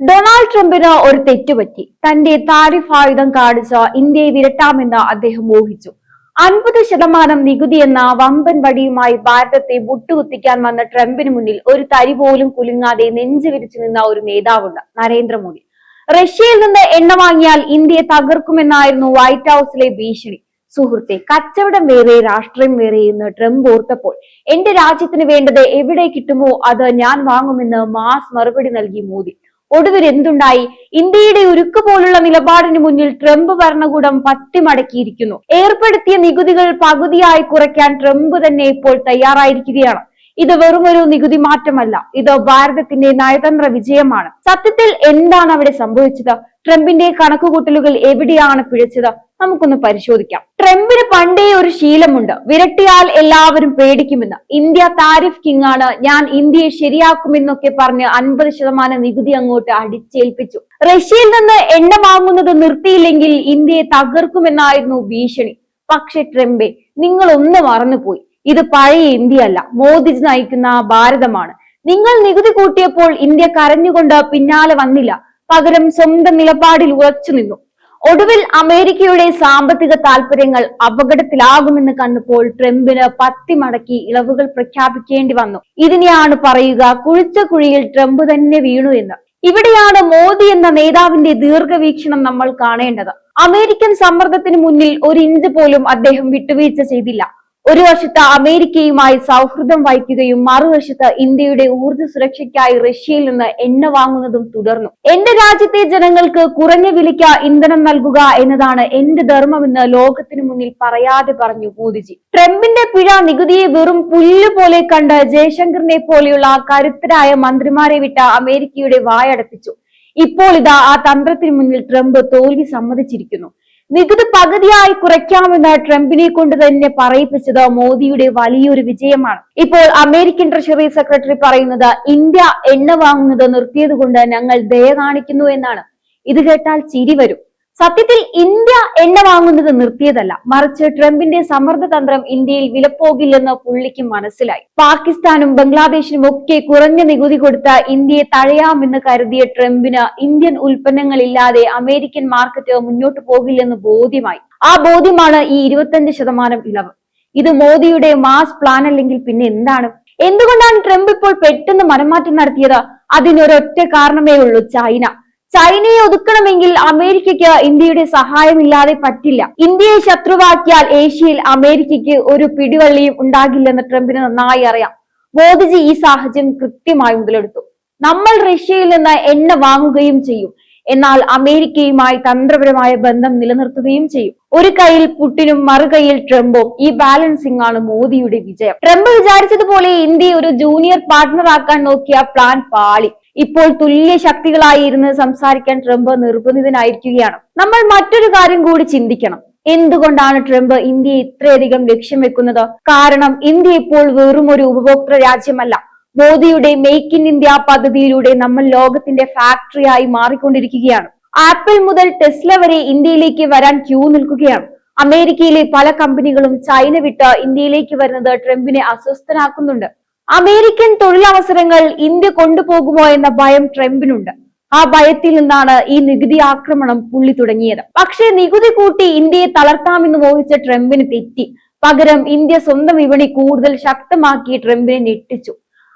Donald ട്രംപിന് ഒരു തെറ്റുപറ്റി. തന്റെ താരിഫ് ആയുധം കാണിച്ച് ഇന്ത്യയെ വിരട്ടാമെന്ന് അദ്ദേഹം ഊഹിച്ചു. അൻപത് ശതമാനം നികുതി എന്ന വമ്പൻ വടിയുമായി ഭാരതത്തെ മുട്ടുകുത്തിക്കാൻ വന്ന ട്രംപിന് മുന്നിൽ ഒരു തരി പോലും കുലുങ്ങാതെ നെഞ്ചു വിരിച്ചു നിന്ന ഒരു നേതാവുണ്ട് നരേന്ദ്രമോദി. റഷ്യയിൽ നിന്ന് എണ്ണ വാങ്ങിയാൽ ഇന്ത്യയെ തകർക്കുമെന്നായിരുന്നു വൈറ്റ് ഹൗസിലെ ഭീഷണി. സുഹൃത്തെ കച്ചവടം വേറെ രാഷ്ട്രീയം വേറെ എന്ന് ട്രംപ് ഓർത്തപ്പോൾ എന്റെ രാജ്യത്തിന് വേണ്ടത് എവിടെ കിട്ടുമോ അത് ഞാൻ വാങ്ങുമെന്ന് മാസ് മറുപടി നൽകി മോദി. ഒടുവിൽ എന്തുണ്ടായി? ഇന്ത്യയുടെ ഉരുക്ക് പോലുള്ള നിലപാടിന് മുന്നിൽ ട്രംപ് ഭരണകൂടം പത്തിമടക്കിയിരിക്കുന്നു ഏർപ്പെടുത്തിയ നികുതികൾ പകുതിയായി കുറയ്ക്കാൻ ട്രംപ് തന്നെ ഇപ്പോൾ തയ്യാറായിരിക്കുകയാണ്. ഇത് വെറുമൊരു നികുതി മാറ്റമല്ല. ഇത് ഭാരതത്തിന്റെ നയതന്ത്ര വിജയമാണ്. സത്യത്തിൽ എന്താണ് അവിടെ സംഭവിച്ചത്? ട്രംപിന്റെ കണക്കുകൂട്ടലുകൾ എവിടെയാണ് പിഴച്ചത്? നമുക്കൊന്ന് പരിശോധിക്കാം. ട്രംപിന് പണ്ടേ ഒരു ശീലമുണ്ട്. വിരട്ടിയാൽ എല്ലാവരും പേടിക്കുമെന്ന്. ഇന്ത്യ താരിഫ് കിങ് ആണ്. ഞാൻ ഇന്ത്യയെ ശരിയാക്കുമെന്നൊക്കെ പറഞ്ഞ് അൻപത് ശതമാനം നികുതി അങ്ങോട്ട് അടിച്ചേൽപ്പിച്ചു. റഷ്യയിൽ നിന്ന് എണ്ണ വാങ്ങുന്നത് നിർത്തിയില്ലെങ്കിൽ ഇന്ത്യയെ തകർക്കുമെന്നായിരുന്നു ഭീഷണി. പക്ഷെ ട്രംപെ നിങ്ങൾ ഒന്ന് മറന്നുപോയി. ഇത് പഴയ ഇന്ത്യ അല്ല. മോദിജി നയിക്കുന്ന ഭാരതമാണ്. നിങ്ങൾ നികുതി കൂട്ടിയപ്പോൾ ഇന്ത്യ കരഞ്ഞുകൊണ്ട് പിന്നാലെ വന്നില്ല. പകരം സ്വന്തം നിലപാടിൽ ഉറച്ചു നിന്നു. ഒടുവിൽ അമേരിക്കയുടെ സാമ്പത്തിക താൽപര്യങ്ങൾ അപകടത്തിലാകുമെന്ന് കണ്ടപ്പോൾ ട്രംപിന് പത്തി മടക്കി ഇളവുകൾ പ്രഖ്യാപിക്കേണ്ടി വന്നു. ഇതിനെയാണ് പറയുക കുഴിച്ച കുഴിയിൽ ട്രംപ് തന്നെ വീണു എന്ന്. ഇവിടെയാണ് മോദി എന്ന നേതാവിന്റെ ദീർഘവീക്ഷണം നമ്മൾ കാണേണ്ടത്. അമേരിക്കൻ സമ്മർദ്ദത്തിന് മുന്നിൽ ഒരു ഇഞ്ച് പോലും അദ്ദേഹം വിട്ടുവീഴ്ച ചെയ്തില്ല. ഒരു വശത്ത് അമേരിക്കയുമായി സൗഹൃദം വഹിക്കുകയും മറുവശത്ത് ഇന്ത്യയുടെ ഊർജ സുരക്ഷയ്ക്കായി റഷ്യയിൽ നിന്ന് എണ്ണ വാങ്ങുന്നതും തുടർന്നു. എന്റെ രാജ്യത്തെ ജനങ്ങൾക്ക് കുറഞ്ഞ വിലയ്ക്ക് ഇന്ധനം നൽകുക എന്നതാണ് എന്റെ ധർമ്മമെന്ന് ലോകത്തിനു മുന്നിൽ പറയാതെ പറഞ്ഞു മോദിജി. ട്രംപിന്റെ പിഴ നികുതിയെ വെറും പുല്ല് പോലെ കണ്ട് ജയശങ്കറിനെ പോലെയുള്ള കരുത്തരായ മന്ത്രിമാരെ വിട്ട അമേരിക്കയുടെ വായടപ്പിച്ചു. ഇപ്പോൾ ഇതാ ആ തന്ത്രത്തിന് മുന്നിൽ ട്രംപ് തോൽവി സമ്മതിച്ചിരിക്കുന്നു. നികുതി പകുതിയായി കുറയ്ക്കാമെന്ന് ട്രംപിനെ കൊണ്ട് തന്നെ പറയിപ്പിച്ചത് മോദിയുടെ വലിയൊരു വിജയമാണ്. ഇപ്പോൾ അമേരിക്കൻ ട്രഷറി സെക്രട്ടറി പറയുന്നത് ഇന്ത്യ എണ്ണ വാങ്ങുന്നത് നിർത്തിയത് കൊണ്ട് ഞങ്ങൾ ദയ കാണിക്കുന്നു എന്നാണ്. ഇത് കേട്ടാൽ ചിരി വരും. സത്യത്തിൽ ഇന്ത്യ എണ്ണ വാങ്ങുന്നത് നിർത്തിയതല്ല. മറിച്ച് ട്രംപിന്റെ സമ്മർദ്ദ തന്ത്രം ഇന്ത്യയിൽ വിലപ്പോകില്ലെന്ന് പുള്ളിക്ക് മനസ്സിലായി. പാകിസ്ഥാനും ബംഗ്ലാദേശിനും ഒക്കെ കുറഞ്ഞ നികുതി കൊടുത്ത ഇന്ത്യയെ തഴയാമെന്ന് കരുതിയ ട്രംപിന് ഇന്ത്യൻ ഉൽപ്പന്നങ്ങളില്ലാതെ അമേരിക്കൻ മാർക്കറ്റ് മുന്നോട്ട് പോകില്ലെന്ന് ബോധ്യമായി. ആ ബോധ്യമാണ് ഈ ഇരുപത്തഞ്ച് ശതമാനം ഇളവ്. ഇത് മോദിയുടെ മാസ് പ്ലാൻ അല്ലെങ്കിൽ പിന്നെ എന്താണ്? എന്തുകൊണ്ടാണ് ട്രംപ് ഇപ്പോൾ പെട്ടെന്ന് മനംമാറ്റം നടത്തിയത്? അതിനൊരൊറ്റ കാരണമേ ഉള്ളൂ ചൈന. ചൈനയെ ഒതുക്കണമെങ്കിൽ അമേരിക്കയ്ക്ക് ഇന്ത്യയുടെ സഹായമില്ലാതെ പറ്റില്ല. ഇന്ത്യയെ ശത്രുവാക്കിയാൽ ഏഷ്യയിൽ അമേരിക്കയ്ക്ക് ഒരു പിടിവള്ളിയും ഉണ്ടാകില്ലെന്ന് ട്രംപിന് നന്നായി അറിയാം. മോദിജി ഈ സാഹചര്യം കൃത്യമായി മുതലെടുത്തു. നമ്മൾ റഷ്യയിൽ നിന്ന് എണ്ണ വാങ്ങുകയും ചെയ്യും. എന്നാൽ അമേരിക്കയുമായി തന്ത്രപരമായ ബന്ധം നിലനിർത്തുകയും ചെയ്യും. ഒരു കൈയിൽ പുട്ടിനും മറുകൈയിൽ ട്രംപും ഈ ബാലൻസിംഗ് ആണ് മോദിയുടെ വിജയം. ട്രംപ് വിചാരിച്ചതുപോലെ ഇന്ത്യയെ ഒരു ജൂനിയർ പാർട്ണർ ആക്കാൻ നോക്കിയ പ്ലാൻ പാളി. ഇപ്പോൾ തുല്യ ശക്തികളായി ഇരുന്ന് സംസാരിക്കാൻ ട്രംപ് നിർബന്ധിതനായിരിക്കുകയാണ്. നമ്മൾ മറ്റൊരു കാര്യം കൂടി ചിന്തിക്കണം. എന്തുകൊണ്ടാണ് ട്രംപ് ഇന്ത്യയെ ഇത്രയധികം ലക്ഷ്യം വെക്കുന്നത്? കാരണം ഇന്ത്യ ഇപ്പോൾ വെറും ഒരു ഉപഭോക്തൃ രാജ്യമല്ല. മോദിയുടെ മേക്ക് ഇൻ ഇന്ത്യ പദ്ധതിയിലൂടെ നമ്മൾ ലോകത്തിന്റെ ഫാക്ടറിയായി മാറിക്കൊണ്ടിരിക്കുകയാണ്. ആപ്പിൾ മുതൽ ടെസ്ല വരെ ഇന്ത്യയിലേക്ക് വരാൻ ക്യൂ നിൽക്കുകയാണ്. അമേരിക്കയിലെ പല കമ്പനികളും ചൈന വിട്ട് ഇന്ത്യയിലേക്ക് വരുന്നത് ട്രംപിനെ അസ്വസ്ഥനാക്കുന്നുണ്ട്. അമേരിക്കൻ തൊഴിലവസരങ്ങൾ ഇന്ത്യ കൊണ്ടുപോകുമോ എന്ന ഭയം ട്രംപിനുണ്ട്. ആ ഭയത്തിൽ നിന്നാണ് ഈ നികുതി ആക്രമണം പുള്ളി തുടങ്ങിയത്. പക്ഷേ നികുതി കൂട്ടി ഇന്ത്യയെ തളർത്താമെന്ന് മോഹിച്ച ട്രംപിന് തെറ്റി. പകരം ഇന്ത്യ സ്വന്തം വിപണി കൂടുതൽ ശക്തമാക്കി ട്രംപിനെ ഞെട്ടിച്ചു.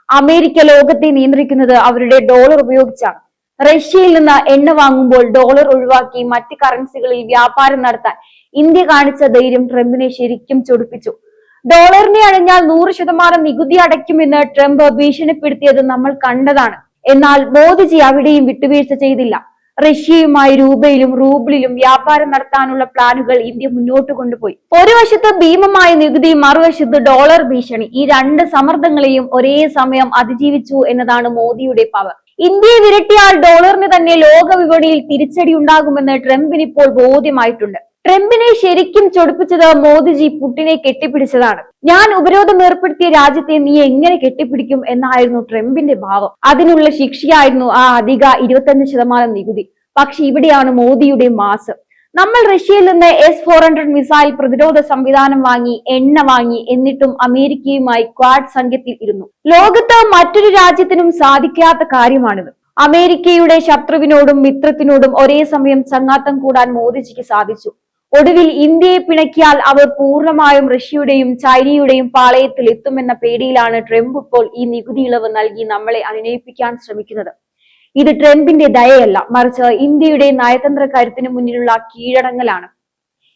അമേരിക്ക ലോകത്തെ നിയന്ത്രിക്കുന്നത് അവരുടെ ഡോളർ ഉപയോഗിച്ചാണ്. റഷ്യയിൽ നിന്ന് എണ്ണ വാങ്ങുമ്പോൾ ഡോളർ ഒഴിവാക്കി മറ്റ് കറൻസികളിൽ വ്യാപാരം നടത്താൻ ഇന്ത്യ കാണിച്ച ധൈര്യം ട്രംപിനെ ശരിക്കും ചൊടിപ്പിച്ചു. ഡോളറിനെ അഴിഞ്ഞാൽ നൂറ് ശതമാനം നികുതി അടയ്ക്കുമെന്ന് ട്രംപ് ഭീഷണിപ്പെടുത്തിയത് നമ്മൾ കണ്ടതാണ്. എന്നാൽ മോദിജി അവിടെയും വിട്ടുവീഴ്ച ചെയ്തില്ല. റഷ്യയുമായി രൂപയിലും റൂബിളിലും വ്യാപാരം നടത്താനുള്ള പ്ലാനുകൾ ഇന്ത്യ മുന്നോട്ട് കൊണ്ടുപോയി. ഒരു വശത്ത് ഭീമമായ നികുതി മറുവശത്ത് ഡോളർ ഭീഷണി. ഈ രണ്ട് സമ്മർദ്ദങ്ങളെയും ഒരേ സമയം അതിജീവിച്ചു എന്നതാണ് മോദിയുടെ പവർ. ഇന്ത്യയെ വിരട്ടിയാൽ ഡോളറിന് തന്നെ ലോക വിപണിയിൽ തിരിച്ചടി ഉണ്ടാകുമെന്ന് ട്രംപിന് ഇപ്പോൾ ബോധ്യമായിട്ടുണ്ട്. ട്രംപിനെ ശരിക്കും ചൊടിപ്പിച്ചത് മോദിജി പുട്ടിനെ കെട്ടിപ്പിടിച്ചതാണ്. ഞാൻ ഉപരോധം ഏർപ്പെടുത്തിയ രാജ്യത്തെ നീ എങ്ങനെ കെട്ടിപ്പിടിക്കും എന്നായിരുന്നു ട്രംപിന്റെ ഭാവം. അതിനുള്ള ശിക്ഷയായിരുന്നു ആ അധിക ഇരുപത്തഞ്ച് ശതമാനം നികുതി. പക്ഷെ ഇവിടെയാണ് മോദിയുടെ മാസ്. നമ്മൾ റഷ്യയിൽ നിന്ന് എസ് ഫോർ ഹൺഡ്രഡ് മിസൈൽ പ്രതിരോധ സംവിധാനം വാങ്ങി എണ്ണ വാങ്ങി എന്നിട്ടും അമേരിക്കയുമായി ക്വാഡ് സംഘത്തിൽ ഇരുന്നു. ലോകത്ത് മറ്റൊരു രാജ്യത്തിനും സാധിക്കാത്ത കാര്യമാണിത്. അമേരിക്കയുടെ ശത്രുവിനോടും മിത്രത്തിനോടും ഒരേ സമയം ചങ്ങാത്തം കൂടാൻ മോദിജിക്ക് സാധിച്ചു. ഒടുവിൽ ഇന്ത്യയെ പിണക്കിയാൽ അവർ പൂർണമായും റഷ്യയുടെയും ചൈനയുടെയും പാളയത്തിൽ എത്തുമെന്ന പേടിയിലാണ് ട്രംപ് ഇപ്പോൾ ഈ നികുതി ഇളവ് നൽകി നമ്മളെ അനുനയിപ്പിക്കാൻ ശ്രമിക്കുന്നത്. ഇത് ട്രംപിന്റെ ദയയല്ല മറിച്ച് ഇന്ത്യയുടെ നയതന്ത്ര കരുത്തിന് മുന്നിലുള്ള കീഴടങ്ങലാണ്.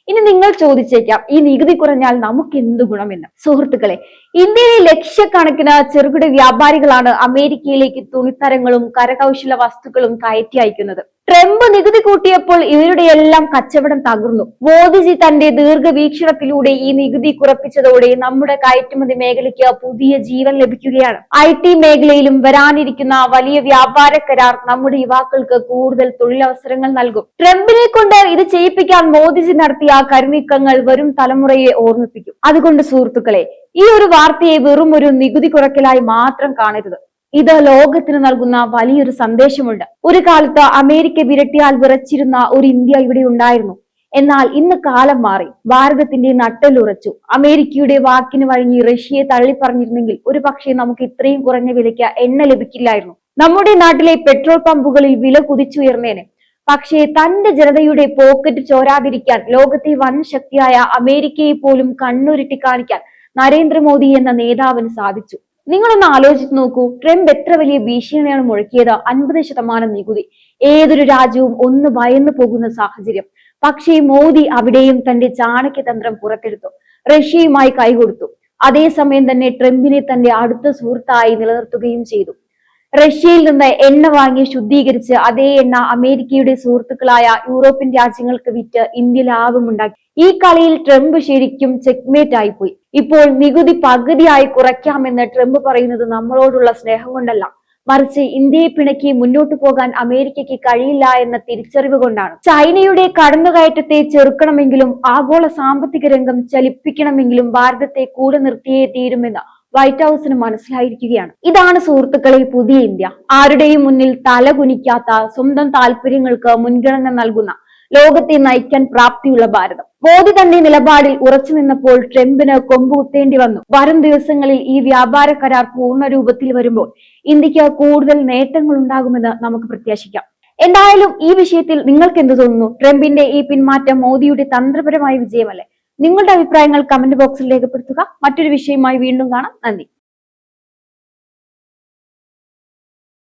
ഇനി നിങ്ങൾ ചോദിച്ചേക്കാം ഈ നികുതി കുറഞ്ഞാൽ നമുക്ക് എന്ത് ഗുണമെന്ന്? സുഹൃത്തുക്കളെ ഇന്ത്യയിലെ ലക്ഷക്കണക്കിന് ചെറുകിട വ്യാപാരികളാണ് അമേരിക്കയിലേക്ക് തുണിത്തരങ്ങളും കരകൗശല വസ്തുക്കളും കയറ്റി അയക്കുന്നത്. ട്രംപ് നികുതി കൂട്ടിയപ്പോൾ ഇവരുടെ എല്ലാം കച്ചവടം തകർന്നു. മോദിജി തന്റെ ദീർഘവീക്ഷണത്തിലൂടെ ഈ നികുതി കുറപ്പിച്ചതോടെ നമ്മുടെ കയറ്റുമതി മേഖലയ്ക്ക് പുതിയ ജീവൻ ലഭിക്കുകയാണ്. ഐ ടി മേഖലയിലും വരാനിരിക്കുന്ന വലിയ വ്യാപാര കരാർ നമ്മുടെ യുവാക്കൾക്ക് കൂടുതൽ തൊഴിലവസരങ്ങൾ നൽകും. ട്രംപിനെ കൊണ്ട് ഇത് ചെയ്യിപ്പിക്കാൻ മോദിജി നടത്തിയ കരുനീക്കങ്ങൾ വരും തലമുറയെ ഓർമ്മിപ്പിക്കും. അതുകൊണ്ട് സുഹൃത്തുക്കളെ ഈ ഒരു വാർത്തയെ വെറും ഒരു നികുതി കുറയ്ക്കലായി മാത്രം കാണരുത്. ഇത് ലോകത്തിന് നൽകുന്ന വലിയൊരു സന്ദേശമുണ്ട്. ഒരു കാലത്ത് അമേരിക്ക വിരട്ടിയാൽ വിറച്ചിരുന്ന ഒരു ഇന്ത്യ ഇവിടെ ഉണ്ടായിരുന്നു. എന്നാൽ ഇന്ന് കാലം മാറി. ഭാരതത്തിന്റെ നട്ടലുറച്ചു അമേരിക്കയുടെ വാക്കിന് വഴങ്ങി റഷ്യയെ തള്ളിപ്പറഞ്ഞിരുന്നെങ്കിൽ ഒരു പക്ഷേ നമുക്ക് ഇത്രയും കുറഞ്ഞ വിലയ്ക്ക് എണ്ണ ലഭിക്കില്ലായിരുന്നു. നമ്മുടെ നാട്ടിലെ പെട്രോൾ പമ്പുകളിൽ വില കുതിച്ചുയർന്നേനെ. പക്ഷേ തന്റെ ജനതയുടെ പോക്കറ്റ് ചോരാതിരിക്കാൻ ലോകത്തെ വൻ ശക്തിയായ അമേരിക്കയെ പോലും കണ്ണുരുട്ടി കാണിക്കാൻ നരേന്ദ്രമോദി എന്ന നേതാവിന് സാധിച്ചു. നിങ്ങളൊന്ന് ആലോചിച്ച് നോക്കൂ. ട്രംപ് എത്ര വലിയ ഭീഷണിയാണ് മുഴക്കിയത്? അൻപത് ശതമാനം നികുതി. ഏതൊരു രാജ്യവും ഒന്ന് ഭയന്നു പോകുന്ന സാഹചര്യം. പക്ഷേ മോദി അവിടെയും തന്റെ ചാണക്യതന്ത്രം പുറത്തെടുത്തു. റഷ്യയുമായി കൈകൊടുത്തു. അതേസമയം തന്നെ ട്രംപിനെ തന്റെ അടുത്ത സുഹൃത്തായി നിലനിർത്തുകയും ചെയ്തു. റഷ്യയിൽ നിന്ന് എണ്ണ വാങ്ങി ശുദ്ധീകരിച്ച് അതേ എണ്ണ അമേരിക്കയുടെ സുഹൃത്തുക്കളായ യൂറോപ്യൻ രാജ്യങ്ങൾക്ക് വിറ്റ് ഇന്ത്യ ലാഭമുണ്ടാക്കി ഈ കളിയിൽ ട്രംപ് ശരിക്കും ചെക്ക്മേറ്റ് ആയിപ്പോയി. ഇപ്പോൾ നികുതി പകുതിയായി കുറയ്ക്കാമെന്ന് ട്രംപ് പറയുന്നത് നമ്മളോടുള്ള സ്നേഹം കൊണ്ടല്ല. മറിച്ച് ഇന്ത്യയെ പിണക്കി മുന്നോട്ടു പോകാൻ അമേരിക്കയ്ക്ക് കഴിയില്ല എന്ന തിരിച്ചറിവ് കൊണ്ടാണ്. ചൈനയുടെ കടന്നുകയറ്റത്തെ ചെറുക്കണമെങ്കിലും ആഗോള സാമ്പത്തിക രംഗം ചലിപ്പിക്കണമെങ്കിലും ഭാരതത്തെ കൂടെ നിർത്തിയേ തീരുമെന്ന് വൈറ്റ് ഹൗസിന് മനസ്സിലായിരിക്കുകയാണ്. ഇതാണ് സുഹൃത്തുക്കളെ പുതിയ ഇന്ത്യ. ആരുടെയും മുന്നിൽ തല കുനിക്കാത്ത സ്വന്തം താല്പര്യങ്ങൾക്ക് മുൻഗണന നൽകുന്ന ലോകത്തെ നയിക്കാൻ പ്രാപ്തിയുള്ള ഭാരതം. മോദി തന്റെ നിലപാടിൽ ഉറച്ചു നിന്നപ്പോൾ ട്രംപിന് കൊമ്പ് കുത്തേണ്ടി വന്നു. വരും ദിവസങ്ങളിൽ ഈ വ്യാപാര കരാർ പൂർണ രൂപത്തിൽ വരുമ്പോൾ ഇന്ത്യയ്ക്ക് കൂടുതൽ നേട്ടങ്ങൾ ഉണ്ടാകുമെന്ന് നമുക്ക് പ്രത്യാശിക്കാം. എന്തായാലും ഈ വിഷയത്തിൽ നിങ്ങൾക്ക് എന്ത് തോന്നുന്നു? ട്രംപിന്റെ ഈ പിന്മാറ്റം മോദിയുടെ തന്ത്രപരമായ വിജയമല്ലേ? നിങ്ങളുടെ അഭിപ്രായങ്ങൾ കമന്റ് ബോക്സിൽ രേഖപ്പെടുത്തുക. മറ്റൊരു വിഷയമായി വീണ്ടും കാണാം. നന്ദി.